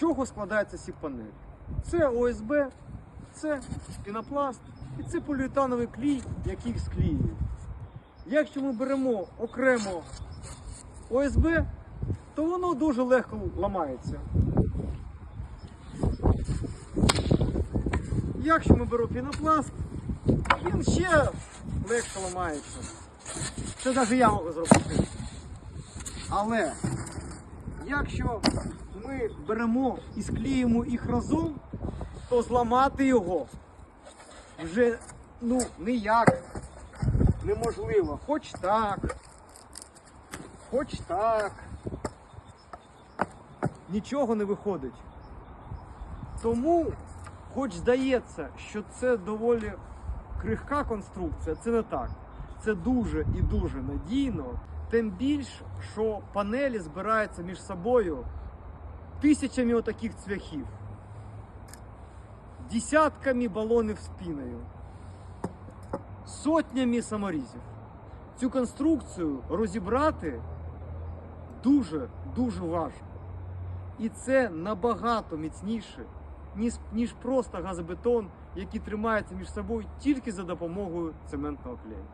чого складається сіп-панель? Це ОСБ, це пінопласт і це поліуретановий клій, який склеює. Якщо ми беремо окремо ОСБ, то воно дуже легко ламається. Якщо ми беремо пінопласт, він ще легше ламається. Це навіть я можу зробити. Але якщо ми беремо і склеїмо їх разом, то зламати його вже ну, ніяк неможливо. Хоч так, хоч так. Нічого не виходить. Тому, хоч здається, що це доволі крихка конструкція, це не так. Це дуже і дуже надійно. Тим більш, що панелі збираються між собою тисячами отаких цвяхів, десятками балонів з піною, сотнями саморізів. Цю конструкцію розібрати дуже дуже важко. І це набагато міцніше, ніж, ніж просто газобетон, який тримається між собою тільки за допомогою цементного клею.